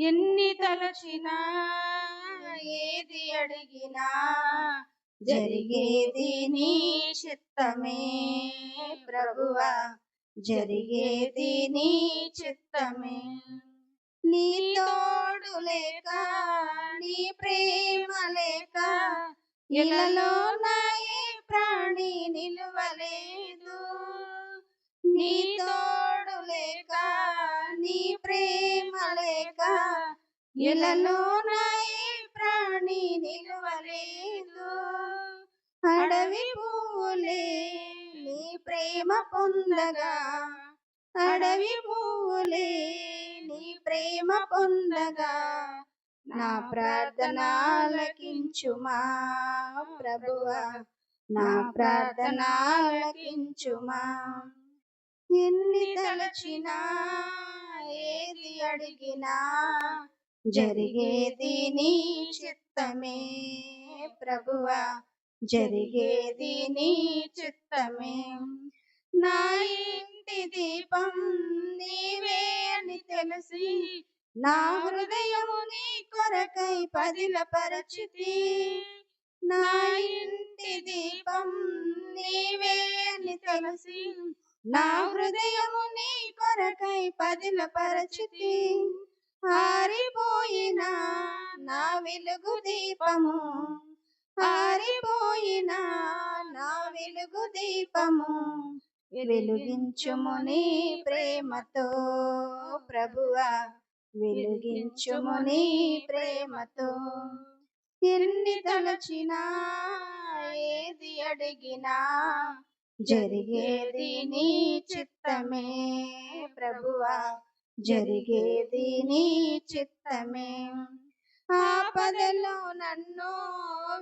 ఎన్ని తలచినా ఏది అడిగినా జరిగేది నీ చిత్తమే ప్రభువా. జరిగేది నీ చిత్తమే. నీ తోడు లేక నీ ప్రేమ లేక ఇలలో నాయే ప్రాణి నిలువలేదు. నీ తోడు లేక ప్రేమ లేక ఇలలో నాయే ప్రాణి నిలువలేదు. అడవి పూలే నీ ప్రేమ పొందగా. అడవి పూలే నీ ప్రేమ పొందగా. నా ప్రార్థన ఆలకించుమా ప్రభువా. నా ప్రార్థన ఆలకించుమా ఎన్ని తలచినా ఏది అడిగినా జరిగేది నీ చిత్తమే ప్రభువా. జరిగేది నీ చిత్తమే. నా ఇంటి దీపం నీవే అని తెలిసి నా హృదయము నీ కొరకై పదిల పరచితి నా ఇంటి దీపం నీవే అని తెలిసి నా హృదయము నీ కొరకై పదిల పరచితి ఆరిపోయిన నా వెలుగు దీపము. ఆరిపోయిన నా వెలుగు దీపము. వెలుగించుము నీ ప్రేమతో ప్రభువా. వెలుగించుము నీ ప్రేమతో. ఎన్ని తలచినా ఏది అడిగినా జరిగేది నీ చిత్తమే ప్రభువా. జరిగేది నీ చిత్తమే. ఆపదలో నన్ను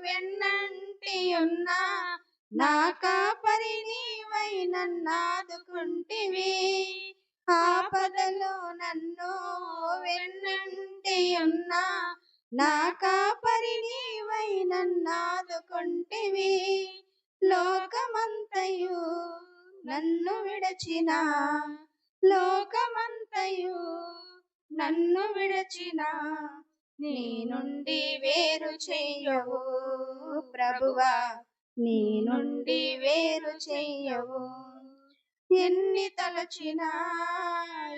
వెన్నంటి ఉన్నా నా కాపరి నీవై నన్నాదుకుంటివి. ఆపదలో నన్ను వెన్నంటి ఉన్నా నా కాపరి నీవై నన్నాదుకుంటివి. లోకమంతయు నన్ను విడచిన లోకమంతయు నన్ను విడచిన నీ నుండి వేరు చెయ్యవు ప్రభువా నీ నుండి వేరు చెయ్యవు. ఎన్ని తలచినా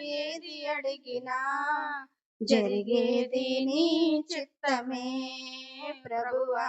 ఏది అడిగినా జరిగేది నీ చిత్తమే ప్రభువా.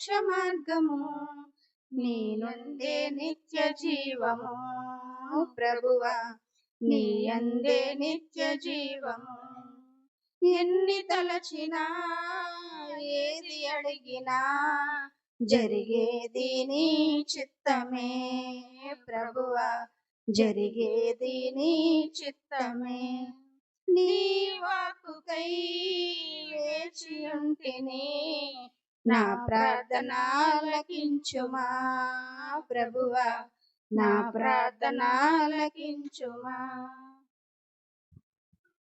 మోక్ష మార్గము. నీనుందే నిత్య జీవము. ప్రభువా నీ అందే నిత్య జీవము. ఎన్ని తలచినా ఏది అడిగినా జరిగేది నీ చిత్తమే. ప్రభువా జరిగేది నీ చిత్తమే. నీ వాకుకై వేచి ఉంటిని నా ప్రార్థన ఆలకించుమా ప్రభువా నా ప్రార్థన ఆలకించుమా